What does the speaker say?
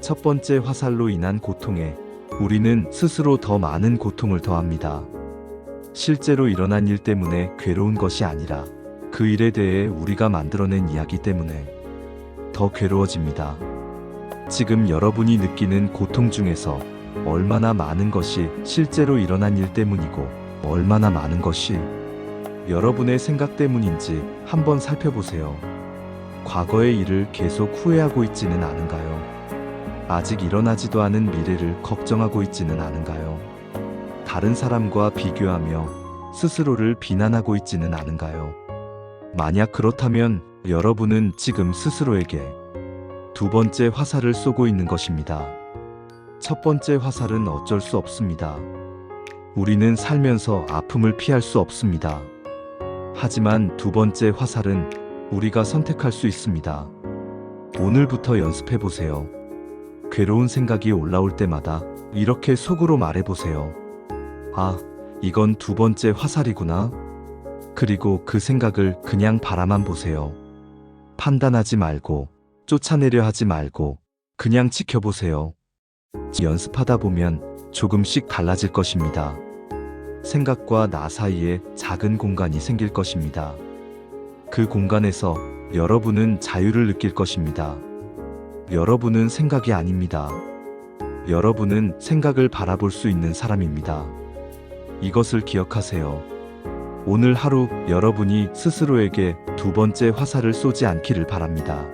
첫 번째 화살로 인한 고통에 우리는 스스로 더 많은 고통을 더합니다. 실제로 일어난 일 때문에 괴로운 것이 아니라 그 일에 대해 우리가 만들어낸 이야기 때문에 더 괴로워집니다. 지금 여러분이 느끼는 고통 중에서 얼마나 많은 것이 실제로 일어난 일 때문이고 얼마나 많은 것이 여러분의 생각 때문인지 한번 살펴보세요. 과거의 일을 계속 후회하고 있지는 않은가요? 아직 일어나지도 않은 미래를 걱정하고 있지는 않은가요? 다른 사람과 비교하며 스스로를 비난하고 있지는 않은가요? 만약 그렇다면 여러분은 지금 스스로에게 두 번째 화살을 쏘고 있는 것입니다. 첫 번째 화살은 어쩔 수 없습니다. 우리는 살면서 아픔을 피할 수 없습니다. 하지만 두 번째 화살은 우리가 선택할 수 있습니다. 오늘부터 연습해 보세요. 괴로운 생각이 올라올 때마다 이렇게 속으로 말해 보세요. 아, 이건 두 번째 화살이구나. 그리고 그 생각을 그냥 바라만 보세요. 판단하지 말고, 쫓아내려 하지 말고, 그냥 지켜보세요. 연습하다 보면 조금씩 달라질 것입니다. 생각과 나 사이에 작은 공간이 생길 것입니다. 그 공간에서 여러분은 자유를 느낄 것입니다. 여러분은 생각이 아닙니다. 여러분은 생각을 바라볼 수 있는 사람입니다. 이것을 기억하세요. 오늘 하루 여러분이 스스로에게 두 번째 화살을 쏘지 않기를 바랍니다.